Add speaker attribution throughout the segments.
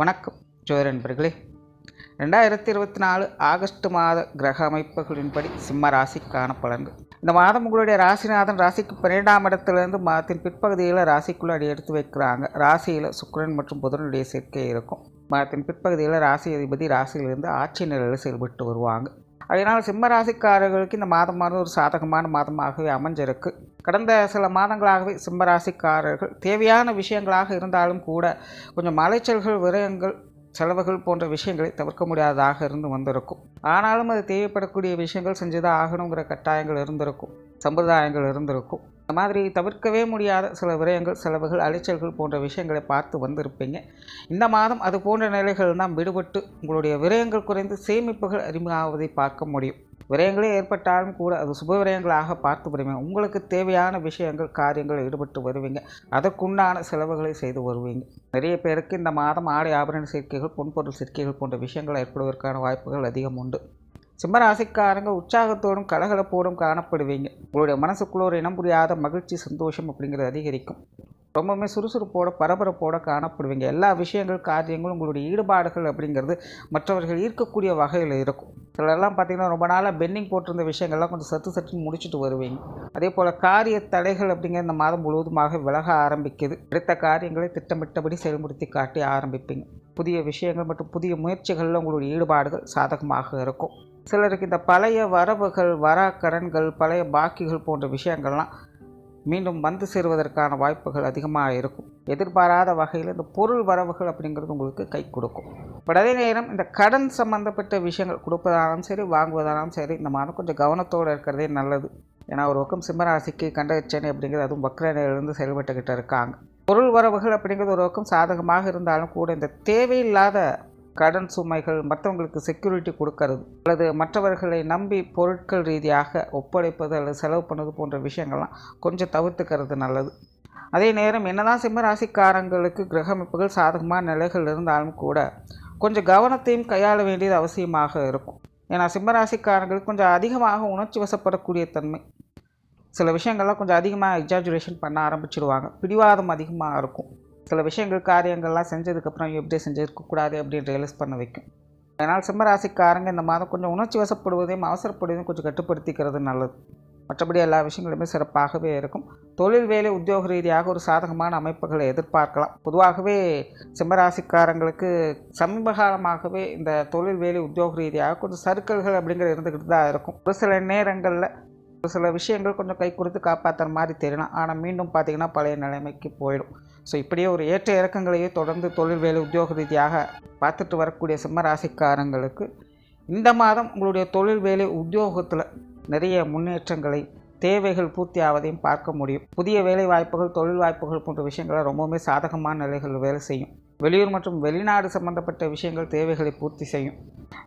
Speaker 1: வணக்கம் ஜோதிட நண்பர்களே ரெண்டாயிரத்தி இருபத்தி நாலு ஆகஸ்ட் மாத கிரக அமைப்புகளின்படி சிம்ம ராசிக்கான பலன்கள். இந்த மாதம் உங்களுடைய ராசிநாதன் ராசிக்கு பன்னிரெண்டாம் இடத்துலேருந்து மாதத்தின் பிற்பகுதியில் ராசிக்குள்ளே அடி எடுத்து வைக்கிறாங்க. ராசியில் சுக்கிரன் மற்றும் புதனுடைய சேர்க்கை இருக்கும். மாதத்தின் பிற்பகுதியில் ராசி அதிபதி ராசியிலிருந்து ஆட்சி நிலையில் செயல்பட்டு வருவாங்க. அதனால் சிம்ம ராசிக்காரர்களுக்கு இந்த மாதமானது ஒரு சாதகமான மாதமாகவே அமைஞ்சிருக்கு. கடந்த சில மாதங்களாகவே சிம்மராசிக்காரர்கள் தேவையான விஷயங்களாக இருந்தாலும் கூட கொஞ்சம் அலைச்சல்கள் விரயங்கள் செலவுகள் போன்ற விஷயங்களை தவிர்க்க முடியாததாக இருந்து வந்திருக்கும். ஆனாலும் அது தேவைப்படக்கூடிய விஷயங்கள் செஞ்சுதான் ஆகணுங்கிற கட்டாயங்கள் இருந்திருக்கும். சம்பிரதாயங்கள் இருந்திருக்கும். இந்த மாதிரி தவிர்க்கவே முடியாத சில விரயங்கள் செலவுகள் அலைச்சல்கள் போன்ற விஷயங்களை பார்த்து வந்திருப்பீங்க. இந்த மாதம் அது போன்ற நிலைகள் தான் விடுபட்டு உங்களுடைய விரயங்கள் குறைந்து சேமிப்புகள் அறிமுகமாவதை பார்க்க முடியும். விரயங்களே ஏற்பட்டாலும் கூட அது சுப விரயங்களாக பார்த்து வருவீங்க உங்களுக்கு தேவையான விஷயங்கள் காரியங்கள் ஈடுபட்டு வருவீங்க. அதற்குண்டான செலவுகளை செய்து வருவீங்க. நிறைய பேருக்கு இந்த மாதம் ஆடை ஆபரண சேர்க்கைகள் பொன்பொருள் சேர்க்கைகள் போன்ற விஷயங்கள் ஏற்படுவதற்கான வாய்ப்புகள் அதிகம் உண்டு. சிம்மராசிக்காரங்க உற்சாகத்தோடும் கலகலப்போடும் காணப்படுவீங்க. உங்களுடைய மனசுக்குள்ள ஒரு இனம் புரியாத மகிழ்ச்சி சந்தோஷம் அப்படிங்கிறது அதிகரிக்கும். ரொம்பவுமே சுறுசுறுப்போட பரபரப்போட காணப்படுவீங்க. எல்லா விஷயங்கள் காரியங்களும் உங்களுடைய ஈடுபாடுகள் அப்படிங்கிறது மற்றவர்கள் ஈர்க்கக்கூடிய வகையில் இருக்கும். சிலரெல்லாம் பார்த்தீங்கன்னா ரொம்ப நாளாக பெண்டிங் போட்டிருந்த விஷயங்கள்லாம் கொஞ்சம் சத்து சட்டுன்னு முடிச்சுட்டு வருவீங்க. அதே போல் காரிய தடைகள் அப்படிங்கிற இந்த மாதம் முழுவதுமாக விலக ஆரம்பிக்குது. எடுத்த காரியங்களை திட்டமிட்டபடி செயல்படுத்தி காட்டி ஆரம்பிப்பீங்க. புதிய விஷயங்கள் மற்றும் புதிய முயற்சிகளில் உங்களுடைய ஈடுபாடுகள் சாதகமாக இருக்கும். சிலருக்கு இந்த பழைய வரவுகள் வரா கடன்கள் பழைய பாக்கிகள் போன்ற விஷயங்கள்லாம் மீண்டும் வந்து சேருவதற்கான வாய்ப்புகள் அதிகமாக இருக்கும். எதிர்பாராத வகையில் இந்த பொருள் வரவுகள் அப்படிங்கிறது உங்களுக்கு கை கொடுக்கும். பட் அதே நேரம் இந்த கடன் சம்மந்தப்பட்ட விஷயங்கள் கொடுப்பதாலும் சரி வாங்குவதாலும் சரி இந்த மாதம் கொஞ்சம் கவனத்தோடு இருக்கிறதே நல்லது. ஏன்னா ஒரு பக்கம் சிம்மராசிக்கு கண்டச்சனை அப்படிங்கிறது அதுவும் வக்ரநிலையிலிருந்து செயல்பட்டுக்கிட்டு இருக்காங்க. பொருள் வரவுகள் அப்படிங்கிறது ஒரு பக்கம் சாதகமாக இருந்தாலும் கூட இந்த தேவையில்லாத கடன் சுமைகள் மற்றவங்களுக்கு செக்யூரிட்டி கொடுக்கறது அல்லது மற்றவர்களை நம்பி பொருட்கள் ரீதியாக ஒப்படைப்பது அல்லது செலவு பண்ணுறது போன்ற விஷயங்கள்லாம் கொஞ்சம் தவிர்த்துக்கிறது நல்லது. அதே நேரம் என்னதான் சிம்ம ராசிக்காரங்களுக்கு கிரகமைப்புகள் சாதகமான நிலைகள் இருந்தாலும் கூட கொஞ்சம் கவனத்தையும் கையாள வேண்டியது அவசியமாக இருக்கும். ஏன்னா சிம்மராசிக்காரங்களுக்கு கொஞ்சம் அதிகமாக உணர்ச்சி வசப்படக்கூடிய தன்மை. சில விஷயங்கள்லாம் கொஞ்சம் அதிகமாக எக்ஸாஜுரேஷன் பண்ண ஆரம்பிச்சிடுவாங்க பிடிவாதம் அதிகமாக இருக்கும். சில விஷயங்கள் காரியங்கள்லாம் செஞ்சதுக்கப்புறம் எப்படி செஞ்சுருக்கக்கூடாது அப்படின்னு ரியலைஸ் பண்ண வைக்கும். அதனால் சிம்மராசிக்காரங்க இந்த மாதம் கொஞ்சம் உணர்ச்சி வசப்படுவதையும் அவசரப்படுவதையும் கொஞ்சம் கட்டுப்படுத்திக்கிறது நல்லது. மற்றபடி எல்லா விஷயங்களுமே சிறப்பாகவே இருக்கும். தொழில் வேலை உத்தியோக ரீதியாக ஒரு சாதகமான அமைப்புகளை எதிர்பார்க்கலாம். பொதுவாகவே சிம்மராசிக்காரங்களுக்கு சமீப காலமாகவே இந்த தொழில் வேலை உத்தியோக ரீதியாக கொஞ்சம் சர்க்கிள்கள் அப்படிங்கிற இருந்துக்கிட்டு தான் இருக்கும். ஒரு சில நேரங்களில் ஒரு சில விஷயங்கள் கொஞ்சம் கை கொடுத்து காப்பாற்றுற மாதிரி தெரியலாம் ஆனால் மீண்டும் பார்த்திங்கன்னா பழைய நிலைமைக்கு போயிடும். ஸோ இப்படியே ஒரு ஏற்ற இறக்கங்களையே தொடர்ந்து தொழில் வேலை உத்தியோக ரீதியாக பார்த்துட்டு வரக்கூடிய சிம்ம ராசிக்காரங்களுக்கு இந்த மாதம் உங்களுடைய தொழில் வேலை உத்தியோகத்தில் நிறைய முன்னேற்றங்களை தேவைகள் பூர்த்தி ஆவதையும் பார்க்க முடியும். புதிய வேலை வாய்ப்புகள் தொழில் வாய்ப்புகள் போன்ற விஷயங்களை ரொம்பவுமே சாதகமான நிலைகள் வேலை செய்யும். வெளியூர் மற்றும் வெளிநாடு சம்பந்தப்பட்ட விஷயங்கள் தேவைகளை பூர்த்தி செய்யும்.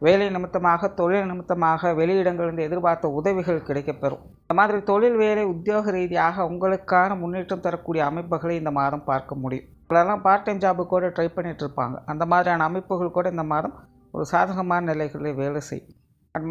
Speaker 1: வேலை நிமித்தமாக தொழில் நிமித்தமாக வெளியிடங்களிலிருந்து எதிர்பார்த்த உதவிகள் கிடைக்கப்பெறும். இந்த மாதிரி தொழில் வேலை உத்தியோக ரீதியாக உங்களுக்கான முன்னேற்றம் தரக்கூடிய அமைப்புகளை இந்த மாதம் பார்க்க முடியும். இப்பெல்லாம் பார்ட் டைம் ஜாபு கூட ட்ரை பண்ணிட்டு இருப்பாங்க. அந்த மாதிரியான அமைப்புகள் கூட இந்த மாதம் ஒரு சாதகமான நிலைகளில் வேலை செய்யும்.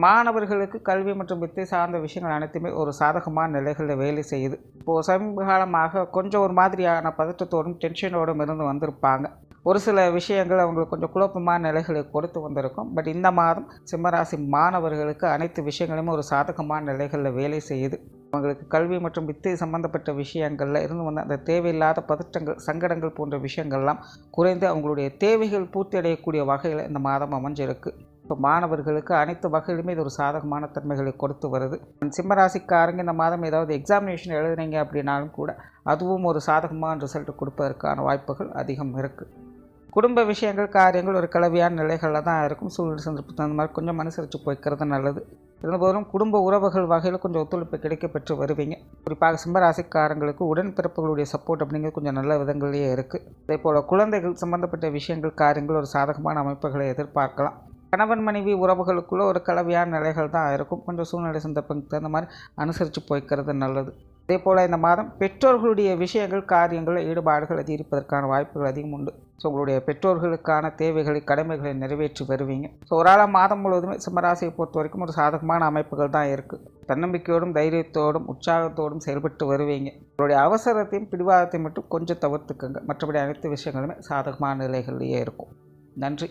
Speaker 1: மாணவர்களுக்கு கல்வி மற்றும் வித்தை சார்ந்த விஷயங்கள் அனைத்துமே ஒரு சாதகமான நிலைகளில் வேலை செய்யுது. இப்போது சமீப காலமாக கொஞ்சம் ஒரு மாதிரியான பதட்டத்தோடும் டென்ஷனோடும் இருந்து வந்திருப்பாங்க. ஒரு சில விஷயங்கள் அவங்களுக்கு கொஞ்சம் குழப்பமான நிலைகளை கொடுத்து வந்திருக்கும். பட் இந்த மாதம் சிம்மராசி மாணவர்களுக்கு அனைத்து விஷயங்களுமே ஒரு சாதகமான நிலைகளில் வேலை செய்யுது. அவங்களுக்கு கல்வி மற்றும் வித்தை சம்பந்தப்பட்ட விஷயங்களில் இருந்து வந்த அந்த தேவையில்லாத பதட்டங்கள் சங்கடங்கள் போன்ற விஷயங்கள்லாம் குறைந்து அவங்களுடைய தேவைகள் பூர்த்தி அடையக்கூடிய வகையில் இந்த மாதம் அமைஞ்சிருக்கு. இப்போ மாணவர்களுக்கு அனைத்து வகையிலுமே இது ஒரு சாதகமான தன்மைகளை கொடுத்து வருது. சிம்மராசிக்காரங்க இந்த மாதம் ஏதாவது எக்ஸாமினேஷன் எழுதுனீங்க அப்படின்னாலும் கூட அதுவும் ஒரு சாதகமான ரிசல்ட் கொடுப்பதற்கான வாய்ப்புகள் அதிகம் இருக்குது குடும்ப விஷயங்கள் காரியங்கள் ஒரு கலவையான நிலைகளில் தான் இருக்கும். சூழ்நிலை சந்தர்ப்பத்தை அந்த மாதிரி கொஞ்சம் மனசரிச்சு போய்க்கிறது நல்லது. இருந்தபோதும் குடும்ப உறவுகள் வகையில் கொஞ்சம் ஒத்துழைப்பு கிடைக்க பெற்று வருவீங்க. குறிப்பாக சிம்மராசிக்காரங்களுக்கு உடன்பிறப்புகளுடைய சப்போர்ட் அப்படிங்கிறது கொஞ்சம் நல்ல விதங்கள்லேயே இருக்குது அதே போல் குழந்தைகள் சம்மந்தப்பட்ட விஷயங்கள் காரியங்கள் ஒரு சாதகமான அமைப்புகளை எதிர்பார்க்கலாம். கணவன் மனைவி உறவுகளுக்குள்ளே ஒரு கலவையான நிலைகள் தான் இருக்கும். கொஞ்சம் சூழ்நிலை சந்தர்ப்பத்துக்கு தகுந்த மாதிரி அனுசரித்து போய்க்கிறது நல்லது. அதே போல் இந்த மாதம் பெற்றோர்களுடைய விஷயங்கள் காரியங்களில் ஈடுபாடுகள் அதிகரிப்பதற்கான வாய்ப்புகள் அதிகம் உண்டு. ஸோ உங்களுடைய பெற்றோர்களுக்கான தேவைகளை கடமைகளை நிறைவேற்றி வருவீங்க. ஸோ ஒரு ஆளாக மாதம் முழுவதுமே சிம்மராசியை பொறுத்த வரைக்கும் ஒரு சாதகமான அமைப்புகள் தான் இருக்குது தன்னம்பிக்கையோடும் தைரியத்தோடும் உற்சாகத்தோடும் செயல்பட்டு வருவீங்க. உங்களுடைய அவசரத்தையும் பிடிவாதத்தையும் மட்டும் கொஞ்சம் தவிர்த்துக்கங்க. மற்றபடி அனைத்து விஷயங்களுமே சாதகமான நிலைகள்லேயே இருக்கும். நன்றி.